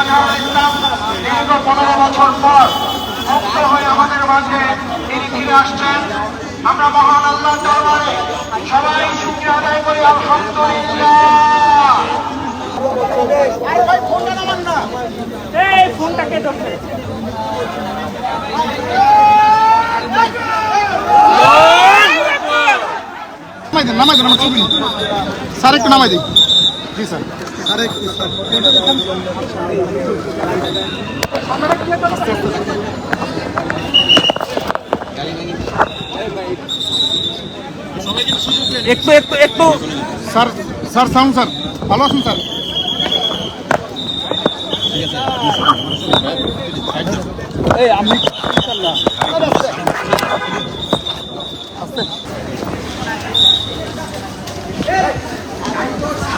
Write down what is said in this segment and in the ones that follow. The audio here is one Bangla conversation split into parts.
আজহারুল ইসলাম দীর্ঘ পনেরো বছর পর মুক্ত হয়ে আমাদের মাঝে তিনি ফিরে আসছেন। আমরা মহান আল্লাহ দরবারে সবাই শুক্রিয়া আদায় করি। আলহামদুলিল্লাহ। এই ফোনটাকে ধরছে নামাই দেন নামাই দেন আমার ছবি। স্যার একটু নামাই দিন। জি স্যার। স্যার একটু একটু একটু। Sir sir sound sir. ভালো আছেন স্যার? এই আমি ভাইয়া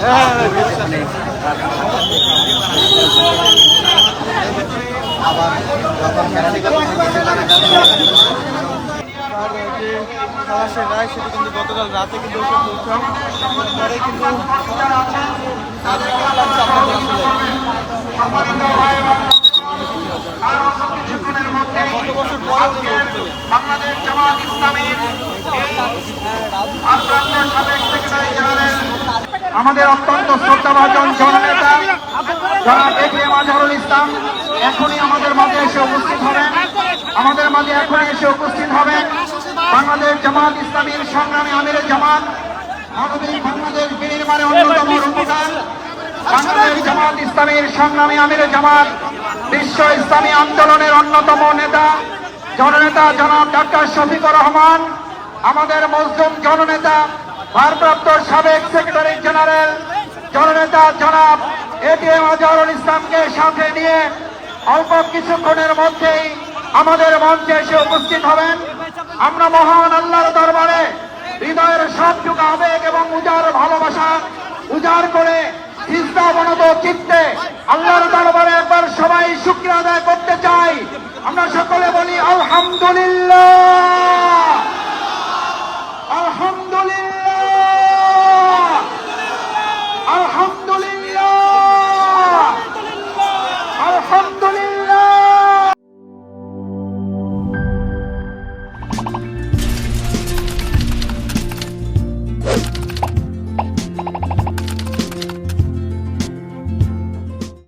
সামনে সামনে ইয়ে বলো ওই যে আর যে খালাসের রায় সেটা কিন্তু গতকাল রাতে কিন্তু পরে কিন্তু বাংলাদেশ জামাত ইসলামীর ভারপ্রাপ্ত সাবেক সেক্রেটারি জেনারেল আমাদের অত্যন্ত শ্রদ্ধাভাজন জননেতা যারা একে মাজহারুল ইসলাম, এখনই আমাদের মাঝে এসে উপস্থিত হবেন। আমাদের মাঝে এখনই এসে উপস্থিত হবেন বাংলাদেশ জামাত ইসলামীর সংগ্রামী আমির জামাত, মানবিক বাংলাদেশ বিনির্মাণে অন্যতম রূপকার। বাংলাদেশ জামাত ইসলামীর সংগ্রামী আমির জামাত, বিশ্ব ইসলামী আন্দোলনের অন্যতম নেতা, জননেতা জনাব ডাক্তার শফিকুর রহমান, আমাদের মজলুম জননেতা ভারপ্রাপ্ত সাবেক সেক্রেটারি জেনারেল, জননেতা জনাব এটিএম আজহারুল ইসলামকে সাথে নিয়ে অল্প কিছুক্ষণের মধ্যেই আমাদের মঞ্চে এসে উপস্থিত হবেন। আমরা মহান আল্লাহর দরবারে হৃদয়ের সবটুকু আবেগ এবং উজার ভালোবাসা উজাড় করে চিন্তা বনত চিত্তে আল্লাহর